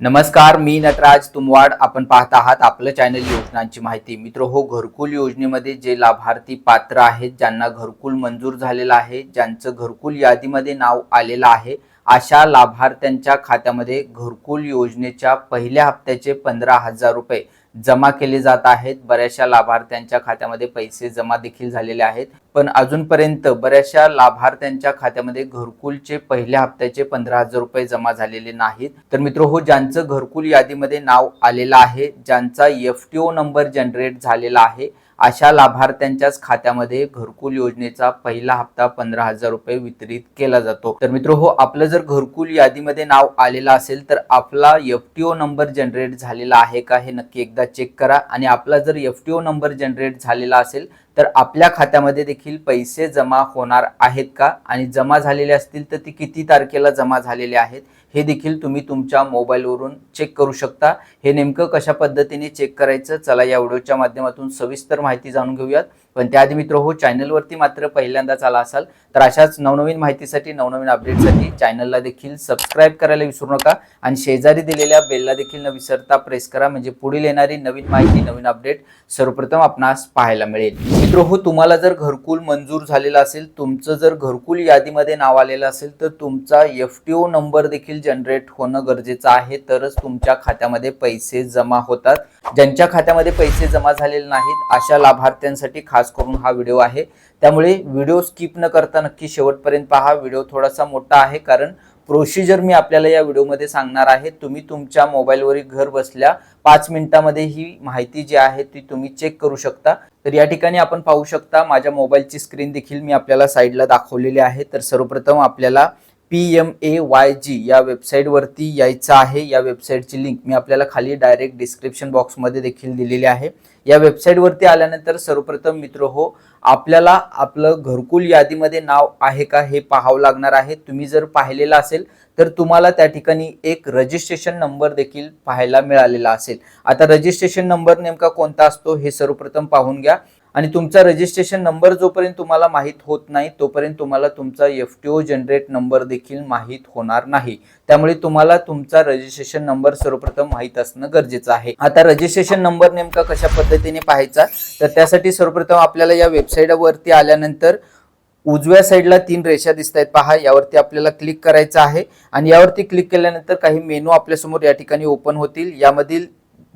नमस्कार मी नटराज तुमवाड. आपण पाहत आहात आपलं चॅनल योजनांची माहिती. मित्र हो घरकुल योजनेमध्ये जे लाभार्थी पात्र आहेत ज्यांना घरकुल मंजूर झालेलं आहे ज्यांचं घरकुल यादीमध्ये नाव आलेलं आहे अशा लाभार्थ्यांच्या खात्यामध्ये घरकुल योजनेच्या पहिल्या हप्त्याचे पंधरा हजार रुपये जमा केले जात आहेत. बऱ्याचशा लाभार्थ्यांच्या खात्यामध्ये पैसे जमा देखील झालेले आहेत. पण अजूनपर्यंत बऱ्याचशा लाभार्थ्यांच्या खात्यामध्ये घरकुलचे पहिल्या हप्त्याचे पंधरा हजार रुपये जमा झालेले नाहीत. तर मित्र हो ज्यांचं घरकुल यादीमध्ये नाव आलेलं आहे ज्यांचा F T O number generate झालेला आहे अशा लाभार्थ्यांच्याच खात्यामध्ये घरकुल योजनेचा पहिला हप्ता पंधरा हजार रुपये वितरित केला जातो. तर मित्र हो आपलं जर घरकुल यादीमध्ये नाव आलेलं असेल तर आपला F T O number generate झालेला आहे का हे नक्की एकदा चेक करा. आणि आपला जर F T O number generate झालेला असेल तर आपल्या खात्यामध्ये देखील पैसे जमा होणार आहेत का? आणि जमा झालेले असतील तर ते किती तारखेला जमा झालेले आहेत? हे देखील तुम्ही तुमच्या मोबाईलवरून चेक करू शकता. हे नेमकं कशा पद्धतीने चेक करायचं? चला या व्हिडिओच्या माध्यमातून सविस्तर माहिती जाणून घेऊयात. पण त्याआधी मित्र हो चॅनलवरती मात्र पहिल्यांदाच आला असाल तर अशाच नवनवीन माहितीसाठी नवनवीन अपडेटसाठी चॅनलला देखील सबस्क्राईब करायला विसरू नका आणि शेजारी दिलेल्या बेलला देखील न विसरता प्रेस करा म्हणजे पुढील येणारी नवीन माहिती नवीन अपडेट सर्वप्रथम आपणास पाहायला मिळेल. मित्र हो तुम्हाला जर घरकुल मंजूर झालेला असेल तुमचं जर घरकुल यादीमध्ये नाव आलेलं असेल तर तुमचा एफ टी ओ नंबर देखील जनरेट होणं गरजेचं आहे तरच तुमच्या खात्यामध्ये पैसे जमा होतात. ज्यांच्या खात्यामध्ये पैसे जमा झालेले नाहीत अशा लाभार्थ्यांसाठी खास करून हा व्हिडिओ आहे. त्यामुळे व्हिडिओ स्किप न करता नक्की शेवटपर्यंत पहा. व्हिडिओ थोडासा मोठा आहे कारण प्रोसिजर मी आपल्याला या व्हिडिओमध्ये सांगणार आहे. तुम्ही तुमच्या मोबाईलवरील घर बसल्या पाच मिनिटामध्ये ही माहिती जी आहे ती तुम्ही चेक करू शकता. तर या ठिकाणी आपण पाहू शकता माझ्या मोबाईलची स्क्रीन देखील मी आपल्याला साईडला दाखवलेली आहे. तर सर्वप्रथम आपल्याला P M A Y G या वेबसाईटवरती यायचं आहे. या वेबसाईटची लिंक मी आपल्याला खाली डायरेक्ट डिस्क्रिप्शन बॉक्समध्ये देखील दिलेली आहे. या वेबसाईटवरती आल्यानंतर सर्वप्रथम मित्र हो आपल्याला आपलं घरकुल यादीमध्ये नाव आहे का हे पाहावं लागणार आहे. तुम्ही जर पाहिलेलं असेल तर तुम्हाला त्या ठिकाणी एक रजिस्ट्रेशन नंबर देखील पाहायला मिळालेला असेल. आता रजिस्ट्रेशन नंबर नेमका कोणता असतो हे सर्वप्रथम पाहून घ्या. आणि तुमचा रजिस्ट्रेशन नंबर जोपर्यंत तुम्हाला माहीत होत नाही तोपर्यंत तुम्हाला तुमचा F T O generate number देखील माहीत होणार नाही. त्यामुळे तुम्हाला तुमचा रजिस्ट्रेशन नंबर सर्वप्रथम माहीत असणं गरजेचं आहे. आता रजिस्ट्रेशन नंबर नेमका कशा पद्धतीने पाहायचा? तर त्यासाठी सर्वप्रथम आपल्याला या वेबसाईटवरती आल्यानंतर उजव्या साईडला तीन रेषा दिसत आहेत पहा. यावरती आपल्याला क्लिक करायचं आहे आणि यावरती क्लिक केल्यानंतर काही मेनू आपल्यासमोर या ठिकाणी ओपन होतील. यामधील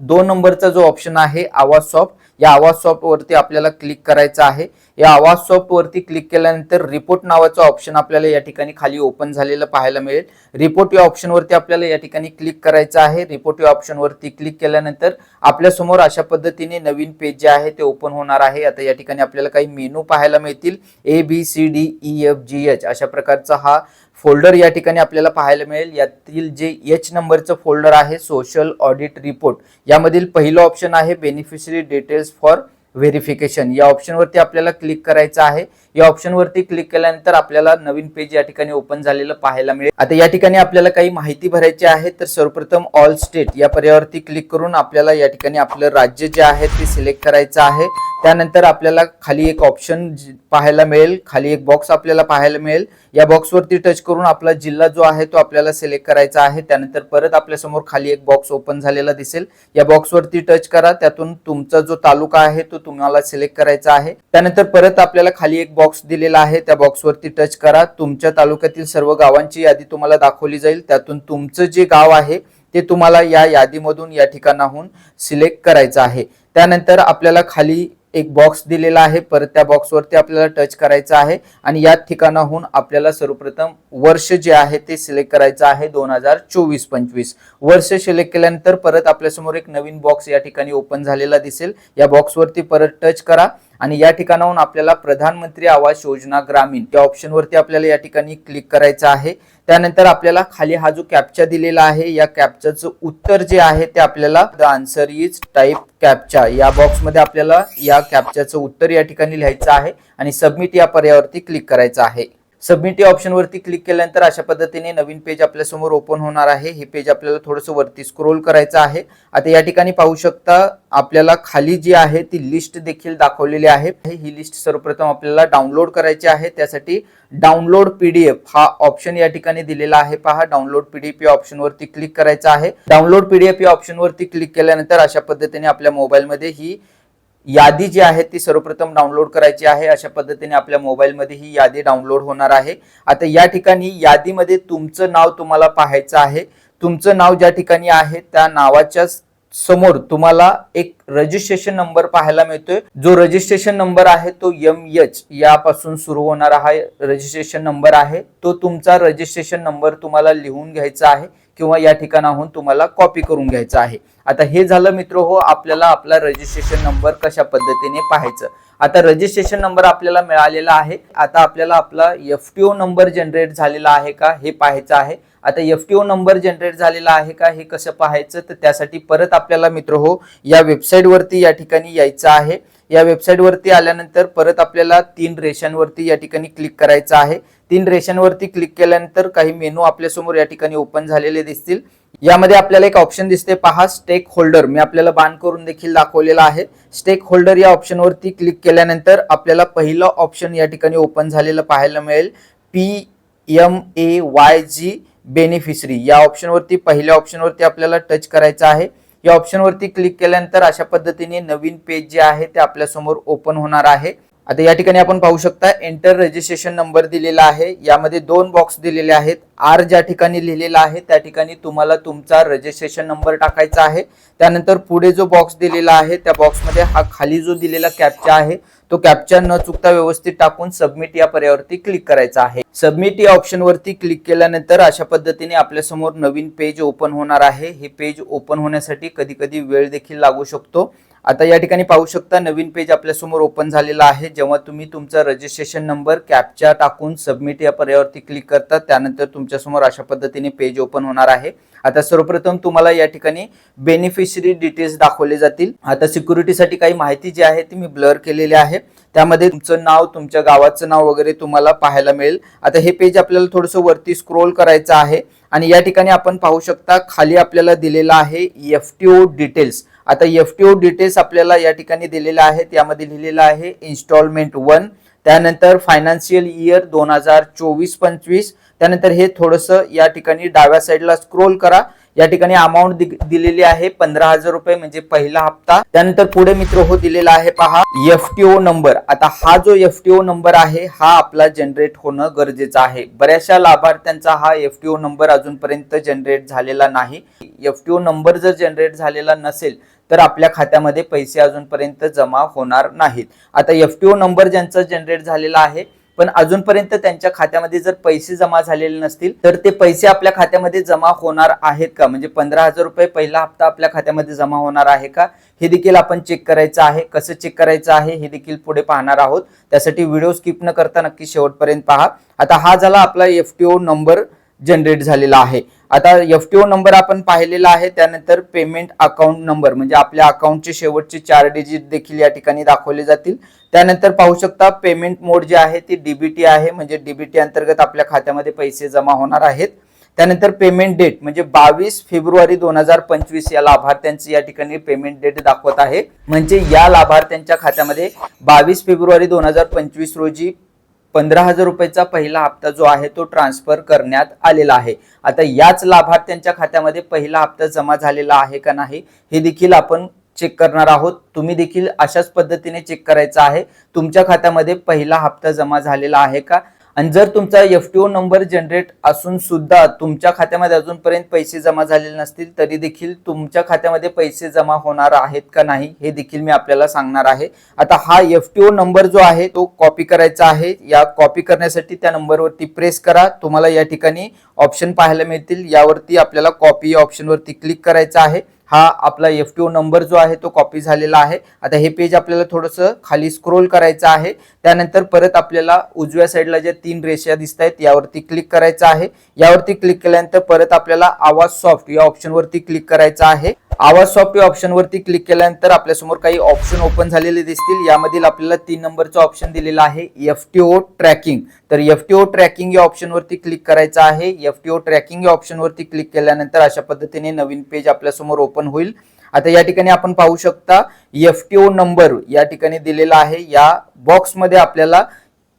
दोन नंबरचा जो ऑप्शन आहे आवाज सॉफ्ट या आवाज सॉफ्टवरती आपल्याला क्लिक करायचं आहे. या आवाज सॉफ्टवरती क्लिक केल्यानंतर रिपोर्ट नावाचा ऑप्शन आपल्याला या ठिकाणी खाली ओपन झालेलं पाहायला मिळेल. रिपोर्ट या ऑप्शन वरती आपल्याला या ठिकाणी क्लिक करायचं आहे. रिपोर्ट या ऑप्शन वरती क्लिक केल्यानंतर आपल्यासमोर अशा पद्धतीने नवीन पेज जे आहे ते ओपन होणार आहे. आता या ठिकाणी आपल्याला काही मेनू पाहायला मिळतील. A B C D E F G H अशा प्रकारचा हा फोल्डर या ठिकाणी आपल्याला पाहायला मिळेल. यातील जे एच नंबरचं फोल्डर आहे सोशल ऑडिट रिपोर्ट यामधील पहिलं ऑप्शन आहे बेनिफिशरी डिटेल्स फॉर व्हेरिफिकेशन या ऑप्शनवरती आपल्याला क्लिक करायचं आहे. या ऑप्शनवरती क्लिक केल्यानंतर आपल्याला नवीन पेज या ठिकाणी ओपन झालेलं पाहायला मिळेल. आता या ठिकाणी आपल्याला काही माहिती भरायची आहे तर सर्वप्रथम ऑल स्टेट या पर्यावरती क्लिक करून आपल्याला या ठिकाणी आपलं राज्य जे आहे ते सिलेक्ट करायचं आहे. त्यानंतर आपल्याला खाली एक ऑप्शन पाहायला मिळेल. खाली एक बॉक्स आपल्याला पाहायला मिळेल. या बॉक्सवरती टच करून आपला जिल्हा जो आहे तो आपल्याला सिलेक्ट करायचा आहे. त्यानंतर परत आपल्यासमोर खाली एक बॉक्स ओपन झालेला दिसेल. या बॉक्सवरती टच करा. त्यातून तुमचा जो तालुका आहे तो तुम्हाला सिलेक्ट करायचा आहे. त्यानंतर परत आपल्याला खाली एक बॉक्स दिलेला आहे. त्या बॉक्सवरती टच करा. तुमच्या तालुक्यातील सर्व गावांची यादी तुम्हाला दाखवली जाईल. त्यातून तुमचं जे गाव आहे ते तुम्हाला या यादीमधून या ठिकाणाहून सिलेक्ट करायचं आहे. त्यानंतर आपल्याला खाली एक बॉक्स दिलेला आहे. परत त्या बॉक्सवरती आपल्याला टच करायचं आहे. आणि या ठिकाणाहून आपल्याला सर्वप्रथम वर्ष जे आहे ते सिलेक्ट करायचं आहे दोन हजार चोवीस पंचवीस. वर्ष सिलेक्ट केल्यानंतर परत आपल्यासमोर एक नवीन बॉक्स या ठिकाणी ओपन झालेला दिसेल. या बॉक्सवरती परत टच करा. आणि या ठिकाणाहून आपल्याला प्रधानमंत्री आवास योजना ग्रामीण या ऑप्शनवरती आपल्याला या ठिकाणी क्लिक करायचं आहे. त्यानंतर आपल्याला खाली हा जो कॅप्चा दिलेला आहे या कॅप्चाचं उत्तर जे आहे ते आपल्याला the answer is type captcha या बॉक्समध्ये आपल्याला या कॅप्चाचं उत्तर या ठिकाणी लिहायचं आहे आणि सबमिट या पर्यावरती क्लिक करायचं आहे. सबमिट या ऑप्शनवरती क्लिक केल्यानंतर अशा पद्धतीने नवीन पेज आपल्यासमोर ओपन होणार आहे. हे पेज आपल्याला थोडंसं वरती स्क्रोल करायचं आहे. आता या ठिकाणी पाहू शकता आपल्याला खाली जी आहे ती लिस्ट देखील दाखवलेली आहे. ही लिस्ट सर्वप्रथम आपल्याला डाउनलोड करायची आहे. त्यासाठी डाउनलोड पीडीएफ हा ऑप्शन या ठिकाणी दिलेला आहे. पहा डाउनलोड पीडीएफ या ऑप्शनवरती क्लिक करायचं आहे. डाउनलोड पीडीएफ या ऑप्शनवरती क्लिक केल्यानंतर अशा पद्धतीने आपल्या मोबाईलमध्ये ही यादी जी आहे ती सर्वप्रथम डाउनलोड करायची आहे. अशा पद्धतीने आपल्या मोबाईलमध्ये ही यादी डाउनलोड होणार आहे. आता या ठिकाणी यादीमध्ये तुमचं नाव तुम्हाला पाहायचं आहे. तुमचं नाव ज्या ठिकाणी आहे त्या नावाच्या समोर तुम्हाला एक रजिस्ट्रेशन नंबर पाहायला मिळतोय. जो रजिस्ट्रेशन नंबर आहे तो एम एच यापासून सुरू होणारा हा रजिस्ट्रेशन नंबर आहे. तो तुमचा रजिस्ट्रेशन नंबर तुम्हाला लिहून घ्यायचा आहे. किंवा या ठिकाणाहून तुम्हाला कॉपी करून घ्यायचं आहे. आता हे झालं मित्र हो आपल्याला आपला रजिस्ट्रेशन नंबर कशा पद्धतीने पाहायचं. आता रजिस्ट्रेशन नंबर आपल्याला मिळालेला आहे. आता आपल्याला आपला F T O number generate झालेला आहे का हे पाहायचं आहे. आता F T O number generate झालेला आहे का हे कसं पाहायचं तर त्यासाठी परत आपल्याला मित्र हो या वेबसाईटवरती या ठिकाणी यायचं आहे. या वेबसाईटवरती आल्यानंतर परत आपल्याला तीन रेषांवरती या ठिकाणी क्लिक करायचं आहे. तीन रेषांवरती क्लिक केल्यानंतर काही मेनू आपल्यासमोर या ठिकाणी ओपन झालेले दिसतील. यामध्ये आपल्याला एक ऑप्शन दिसते पहा स्टेक होल्डर मी आपल्याला बाण करून देखील दाखवलेला आहे. स्टेक होल्डर या ऑप्शनवरती क्लिक केल्यानंतर आपल्याला पहिलं ऑप्शन या ठिकाणी ओपन झालेलं पाहायला मिळेल. P M A Y G beneficiary या ऑप्शनवरती पहिल्या ऑप्शनवरती आपल्याला टच करायचं आहे. या ऑप्शनवरती क्लिक केल्यानंतर अशा पद्धतीने नवीन पेज जे आहे ते आपल्यासमोर ओपन होणार आहे. आता या ठिकाणी आपण पाहू शकता एंटर रजिस्ट्रेशन नंबर दिलेला आहे. यामध्ये दोन बॉक्स दिलेले आहेत. आर ज्या ठिकाणी लिहिलेला आहे त्या ठिकाणी तुम्हाला तुमचा रजिस्ट्रेशन नंबर टाकायचा आहे. त्यानंतर पुढे जो बॉक्स दिलेला आहे त्या बॉक्समध्ये हा खाली जो दिलेला कॅपचा आहे तो कॅप्चा न चुकता व्यवस्थित टाकून सबमिट या पर्यावरती क्लिक करायचा आहे. सबमिट या ऑप्शनवरती क्लिक केल्यानंतर अशा पद्धतीने आपल्यासमोर नवीन पेज ओपन होणार आहे. हे पेज ओपन होण्यासाठी कधी कधी वेळ देखील लागू शकतो. आता या ठिकाणी पाहू शकता नवीन पेज आपल्यासमोर ओपन झालेला आहे. जेव्हा तुम्ही तुमचा रजिस्ट्रेशन नंबर कॅपच्या टाकून सबमिट या पर्यावरती क्लिक करता त्यानंतर तुमच्यासमोर अशा पद्धतीने पेज ओपन होणार आहे. आता सर्वप्रथम तुम्हाला या ठिकाणी बेनिफिशरी डिटेल्स दाखवले जातील. आता सिक्युरिटीसाठी काही माहिती जी आहे ती मी ब्लर केलेली आहे. त्यामध्ये तुमचं नाव तुमच्या गावाचं नाव वगैरे तुम्हाला पाहायला मिळेल. आता हे पेज आपल्याला थोडंसं वरती स्क्रोल करायचं आहे. आणि या ठिकाणी आपण पाहू शकता खाली आपल्याला दिलेला आहे एफ टी ओ डिटेल्स आता एफ टी ओ डिटेल्स आपल्याला या ठिकाणी दिलेल्या आहेत. यामध्ये लिहिलेलं आहे इन्स्टॉलमेंट वन त्यानंतर फायनान्शियल इयर दोन हजार चोवीस पंचवीस त्यानंतर हे थोडंसं या ठिकाणी डाव्या साईडला स्क्रोल करा. या ठिकाणी अमाऊंट दिलेली आहे पंधरा हजार रुपये म्हणजे पहिला हप्ता. त्यानंतर पुढे मित्र हो दिलेला आहे पहा एफटीओ नंबर आता हा जो एफटीओ नंबर आहे हा आपला जनरेट होणं गरजेचं आहे. बऱ्याचशा लाभार्थ्यांचा हा एफटीओ नंबर अजूनपर्यंत जनरेट झालेला नाही. एफटीओ नंबर जर जनरेट झालेला नसेल तर आपल्या खात्यामध्ये पैसे अजूनपर्यंत जमा होणार नाहीत. आता एफटीओ नंबर ज्यांचा जनरेट झालेला आहे पण अजूनपर्यंत त्यांच्या खात्यामध्ये जर पैसे जमा झालेले नसतील तर ते पैसे आपल्या खात्यामध्ये जमा होणार आहेत का? म्हणजे पंधरा हजार रुपये पहिला हप्ता आपल्या खात्यामध्ये जमा होणार आहे का? हे देखील आपण चेक करायचं आहे. कसं चेक करायचं आहे हे देखील पुढे पाहणार आहोत. त्यासाठी व्हिडिओ स्किप न करता नक्की शेवटपर्यंत पहा. आता हा झाला आपला F T O number generate झालेला आहे. आता एफ टी ओ नंबर आपण पाहिलेला आहे त्यानंतर पेमेंट अकाउंट नंबर म्हणजे आपल्या अकाउंटचे शेवटचे चार डिजिट देखील या ठिकाणी दाखवले जातील. त्यानंतर पाहू शकता पेमेंट मोड जे आहे ती डीबीटी आहे म्हणजे डीबीटी अंतर्गत आपल्या खात्यामध्ये पैसे जमा होणार आहेत. त्यानंतर पेमेंट डेट म्हणजे बावीस फेब्रुवारी दोन हजार पंचवीस या लाभार्थ्यांची या ठिकाणी पेमेंट डेट दाखवत आहे. म्हणजे या लाभार्थ्यांच्या खात्यामध्ये बावीस फेब्रुवारी दोन हजार पंचवीस रोजी पंधरा हजार रुपयाचा पहिला हप्ता जो आहे तो ट्रान्सफर करण्यात आलेला आहे. आता याच लाभार्थ्यांच्या खात्यामध्ये पहिला हप्ता जमा झालेला आहे का नाही हे देखील आपण चेक करणार आहोत. तुम्ही देखील अशाच पद्धतीने चेक करायचं आहे. तुमच्या खात्यामध्ये पहिला हप्ता जमा झालेला आहे का? आणि जर तुमचा F T O number generate असून सुद्धा तुमच्या खात्यामध्ये अजूनपर्यंत पैसे जमा झालेले नसतील तरी देखील तुमच्या खात्यामध्ये पैसे जमा होणार आहेत का नाही हे देखील मी आपल्याला सांगणार आहे. आता हा एफ टी ओ नंबर जो आहे तो कॉपी करायचा आहे. या कॉपी करण्यासाठी त्या नंबरवरती प्रेस करा. तुम्हाला या ठिकाणी ऑप्शन पाहायला मिळतील. यावरती आपल्याला कॉपी ऑप्शनवरती क्लिक करायचं आहे. हा आपला एफ टी ओ नंबर जो आहे तो कॉपी झालेला आहे. आता हे पेज आपल्याला थोडंसं खाली स्क्रोल करायचं आहे. त्यानंतर परत आपल्याला उजव्या साईडला ज्या तीन रेषा दिसत आहेत यावरती क्लिक करायचं आहे. यावरती क्लिक केल्यानंतर परत आपल्याला आवाज सॉफ्ट या ऑप्शनवरती क्लिक करायचा आहे. आवाज सॉफ्ट ऑप्शन वरती क्लिक केल्यानंतर आपल्यासमोर काही ऑप्शन ओपन झालेले दिसतील. यामधील आपल्याला तीन नंबरचा ऑप्शन दिलेला आहे एफ टी ओ ट्रॅकिंग तर एफ टी ओ ट्रॅकिंग या ऑप्शनवरती क्लिक करायचं आहे. एफ टी ओ ट्रॅकिंग या ऑप्शनवरती क्लिक केल्यानंतर अशा पद्धतीने नवीन पेज आपल्यासमोर ओपन होईल. आता या ठिकाणी आपण पाहू शकता एफ टी ओ नंबर या ठिकाणी दिलेला आहे. या बॉक्समध्ये आपल्याला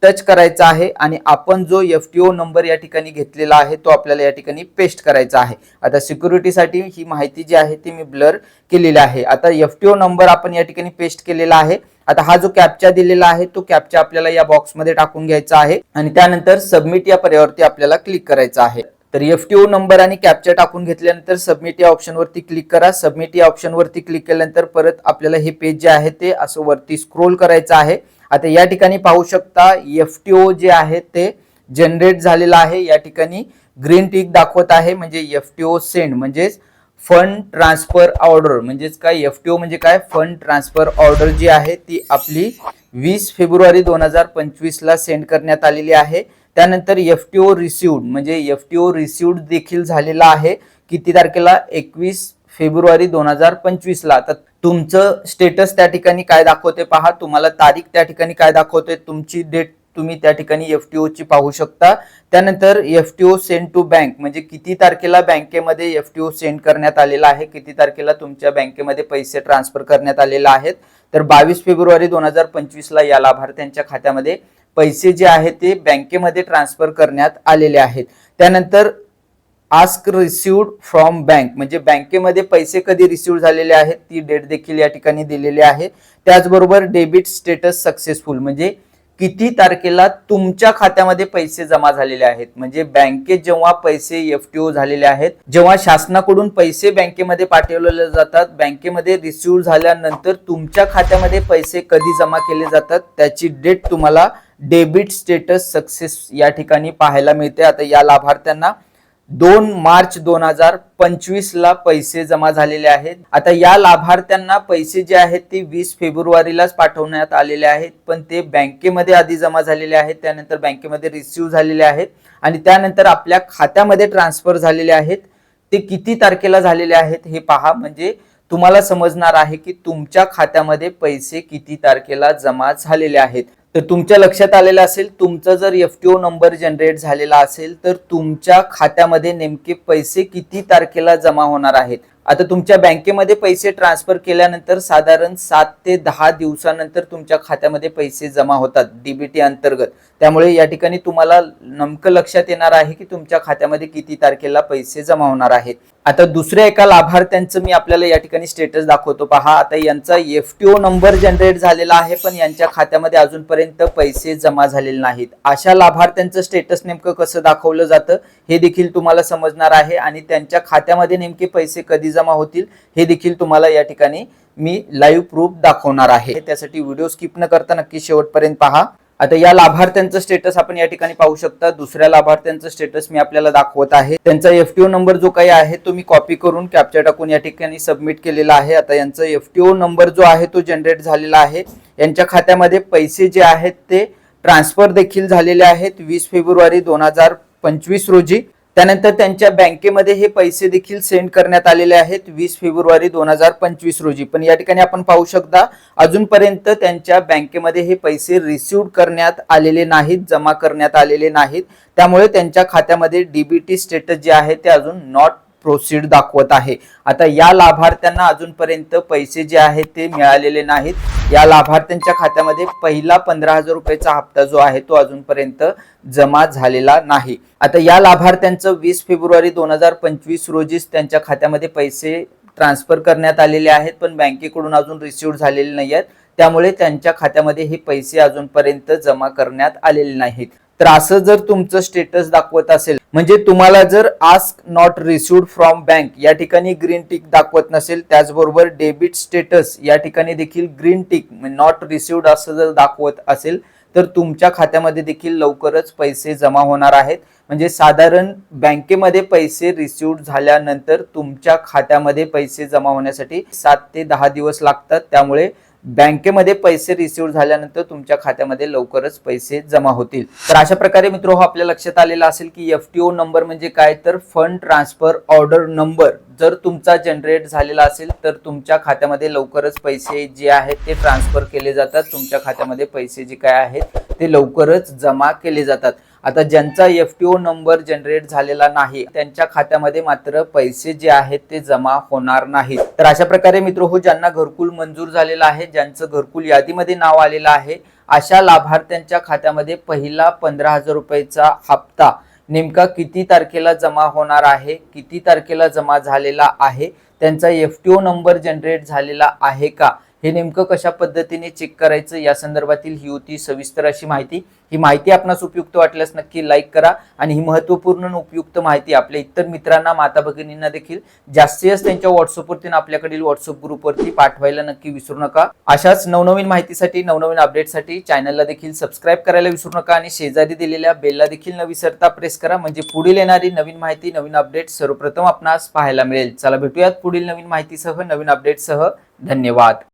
टच करायचा आहे आणि आपण जो एफ टी ओ नंबर या ठिकाणी घेतलेला आहे तो आपल्याला या ठिकाणी पेस्ट करायचा आहे. आता सिक्युरिटीसाठी ही माहिती जी आहे ती मी ब्लर केलेली आहे. आता एफ टी ओ नंबर आपण या ठिकाणी पेस्ट केलेला आहे. आता हा जो कॅप्चा दिलेला आहे तो कॅप्चा आपल्याला या बॉक्समध्ये टाकून घ्यायचा आहे. आणि त्यानंतर सबमिट या पर्यावरती आपल्याला क्लिक करायचं आहे. तर एफ टी ओ नंबर आणि कॅप्चा टाकून घेतल्यानंतर सबमिट या ऑप्शनवरती क्लिक करा. सबमिट या ऑप्शनवरती क्लिक केल्यानंतर परत आपल्याला हे पेज जे आहे ते असं वरती स्क्रोल करायचं आहे. आता या ठिकाणी पाहू शकता एफटीओ जे आहे ते जनरेट झालेलं आहे. या ठिकाणी ग्रीन टिक दाखवत आहे. म्हणजे एफ टी ओ सेंड म्हणजेच फंड ट्रान्सफर ऑर्डर म्हणजेच काय एफ टी ओ म्हणजे काय फंड ट्रान्सफर ऑर्डर जी आहे ती आपली वीस फेब्रुवारी दोन हजार पंचवीस ला सेंड करण्यात आलेली आहे. त्यानंतर एफ टी ओ रिसिव्ड म्हणजे एफ टी ओ रिसिव्ड देखील झालेला आहे. किती तारखेला? एकवीस फेब्रुवारी दोन हजार पंचवीस ला तर तुमचं स्टेटस त्या ठिकाणी काय दाखवते पहा. तुम्हाला तारीख त्या ठिकाणी काय दाखवते? तुमची डेट तुम्ही त्या ठिकाणी एफ टी ओची पाहू शकता. त्यानंतर F T O send to bank म्हणजे किती तारखेला बँकेमध्ये एफ टी ओ सेंड करण्यात आलेला आहे किती तारखेला तुमच्या बँकेमध्ये पैसे ट्रान्सफर करण्यात आलेले आहेत. तर बावीस फेब्रुवारी दोन हजार पंचवीसला या लाभार्थ्यांच्या खात्यामध्ये पैसे जे आहेत ते बँकेमध्ये ट्रान्सफर करण्यात आलेले आहेत. त्यानंतर आस्क रिसिव्ड फ्रॉम बँक म्हणजे बँकेमध्ये पैसे कधी रिसिव्ह झालेले आहेत ती डेट देखील या ठिकाणी दिलेली आहे. त्याचबरोबर डेबिट स्टेटस सक्सेसफुल म्हणजे किती तारखेला तुमच्या खात्यामध्ये पैसे जमा झालेले आहेत? म्हणजे बँकेत जेव्हा पैसे एफ ओ झालेले आहेत जेव्हा शासनाकडून पैसे बँकेमध्ये पाठवलेले जातात बँकेमध्ये रिसिव्ह झाल्यानंतर तुमच्या खात्यामध्ये पैसे कधी जमा केले जातात? त्याची डेट तुम्हाला डेबिट स्टेटस सक्सेस या ठिकाणी पाहायला मिळते. आता या लाभार्थ्यांना दोन मार्च दोन हजार पंचवीस ला पैसे जमा झालेले आहेत. आता या लाभार्थ्यांना पैसे जे आहेत ते वीस फेब्रुवारीलाच पाठवण्यात आलेले आहेत. पण ते बँकेमध्ये आधी जमा झालेले आहेत त्यानंतर बँकेमध्ये रिसिव्ह झालेले आहेत आणि त्यानंतर आपल्या खात्यामध्ये ट्रान्सफर झालेले आहेत. ते किती तारखेला झालेले आहेत हे पहा. म्हणजे तुम्हाला समजणार आहे की तुमच्या खात्यामध्ये पैसे किती तारखेला जमा झालेले आहेत. तर तुमच्या लक्षात आलेलं असेल तुमचा जर F T O number generate झालेला असेल तर तुमच्या खात्यामध्ये नेमके पैसे किती तारखेला जमा होणार आहेत? आता तुमच्या बँकेमध्ये पैसे ट्रान्सफर केल्यानंतर साधारण सात ते दहा दिवसानंतर तुमच्या खात्यामध्ये पैसे जमा होतात डीबीटी अंतर्गत. त्यामुळे या ठिकाणी तुम्हाला नमकं लक्षात येणार आहे की तुमच्या खात्यामध्ये किती तारखेला पैसे जमा होणार आहेत. आता दुसऱ्या एका लाभार्थ्यांचं मी आपल्याला या ठिकाणी स्टेटस दाखवतो. पहा आता यांचा F T O number generate झालेला आहे पण यांच्या खात्यामध्ये अजूनपर्यंत पैसे जमा झालेले नाहीत. अशा लाभार्थ्यांचं स्टेटस नेमकं कसं दाखवलं जातं हे देखील तुम्हाला समजणार आहे आणि त्यांच्या खात्यामध्ये नेमके पैसे कधी जमा होतील हे देखील तुम्हाला या ठिकाणी मी लाईव्ह प्रूफ दाखवणार आहे. त्यासाठी व्हिडिओ स्किप न करता नक्की शेवटपर्यंत पहा. आता या लाभार्थ्यांचं स्टेटस आपण या ठिकाणी पाहू शकता. दुसऱ्या लाभार्थ्यांचं स्टेटस मी आपल्याला दाखवत आहे. त्यांचा एफटीओ नंबर जो काही आहे तो मी कॉपी करून कॅप्चर टाकून या ठिकाणी सबमिट केलेला आहे. आता यांचा एफटीओ नंबर जो आहे तो जनरेट झालेला आहे. यांच्या खात्यामध्ये पैसे जे आहेत ते ट्रान्सफर देखील झालेले आहेत. वीस फेब्रुवारी दोन हजार पंचवीस रोजी. त्यानंतर त्यांच्या बँकेमध्ये हे पैसे देखील सेंड करण्यात आलेले आहेत वीस फेब्रुवारी दोन हजार पंचवीस रोजी. पण या ठिकाणी आपण पाहू शकता अजूनपर्यंत त्यांच्या बँकेमध्ये हे पैसे रिसिव्ह करण्यात आलेले नाहीत जमा करण्यात आलेले नाहीत. त्यामुळे त्यांच्या खात्यामध्ये डीबीटी स्टेटस जे आहे ते अजून नॉट प्रोसीड दाखवत आहे. आता या लाभार्थ्यांना अजूनपर्यंत पैसे जे आहेत ते मिळालेले नाहीत. या लाभार्थ्यांच्या खात्यामध्ये पहिला पंधरा हजार रुपयाचा हप्ता जो आहे तो अजूनपर्यंत जमा झालेला नाही. आता या लाभार्थ्यांचं वीस फेब्रुवारी दोन हजार पंचवीस रोजीच त्यांच्या खात्यामध्ये पैसे ट्रान्सफर करण्यात आलेले आहेत पण बँकेकडून अजून रिसिव्ह झालेले नाही आहेत त्यामुळे त्यांच्या खात्यामध्ये हे पैसे अजूनपर्यंत जमा करण्यात आलेले नाहीत. तर असं जर तुमचं स्टेटस दाखवत असेल म्हणजे तुम्हाला जर ask not received from bank या ठिकाणी ग्रीन टिक दाखवत नसेल त्याचबरोबर डेबिट स्टेटस या ठिकाणी देखील ग्रीन टिक नॉट रिसिव्ड असं जर दाखवत असेल तर तुमच्या खात्यामध्ये देखील लवकरच पैसे जमा होणार आहेत. म्हणजे साधारण बँकेमध्ये पैसे रिसिव्ह झाल्यानंतर तुमच्या खात्यामध्ये पैसे जमा होण्यासाठी सात ते दहा दिवस लागतात. त्यामुळे बँकेमध्ये पैसे रिसिव्ह झाल्यानंतर तुमच्या खात्यामध्ये लवकरच पैसे जमा होतील. तर अशा प्रकारे मित्र हो आपल्या लक्षात आलेला असेल की एफ टी ओ नंबर म्हणजे काय? तर फंड ट्रान्सफर ऑर्डर नंबर जर तुमचा जनरेट झालेला असेल तर तुमच्या खात्यामध्ये लवकरच पैसे जे आहेत ते ट्रान्सफर केले जातात. तुमच्या खात्यामध्ये पैसे जे काय आहेत ते लवकरच जमा केले जातात. आता ज्यांचा F T O number generate झालेला नाही त्यांच्या खात्यामध्ये मात्र पैसे जे आहेत ते जमा होणार नाहीत. तर अशा प्रकारे मित्र हो ज्यांना घरकुल मंजूर झालेलं आहे ज्यांचं घरकुल यादीमध्ये नाव आलेलं आहे अशा लाभार्थ्यांच्या खात्यामध्ये पहिला पंधरा हजार रुपयाचा हप्ता नेमका किती तारखेला जमा होणार आहे किती तारखेला जमा झालेला आहे त्यांचा F T O number generate झालेला आहे का? हे नेमकं कशा पद्धतीने चेक करायचं? या संदर्भातील ही होती सविस्तर अशी माहिती. ही माहिती आपणास उपयुक्त वाटल्यास नक्की लाईक करा आणि ही महत्त्वपूर्ण उपयुक्त माहिती आपल्या इतर मित्रांना माता भगिनींना देखील जास्तीत जास्त त्यांच्या व्हॉट्सअपवरती आपल्याकडील व्हॉट्सअप ग्रुपवरती पाठवायला नक्की विसरू नका. अशाच नवनवीन माहितीसाठी नवनवीन अपडेटसाठी चॅनलला देखील सबस्क्राईब करायला विसरू नका आणि शेजारी दिलेल्या बेलला देखील न विसरता प्रेस करा. म्हणजे पुढील येणारी नवीन माहिती नवीन अपडेट सर्वप्रथम आपणास पाहायला मिळेल. चला भेटूयात पुढील नवीन माहितीसह नवीन अपडेटसह धन्यवाद.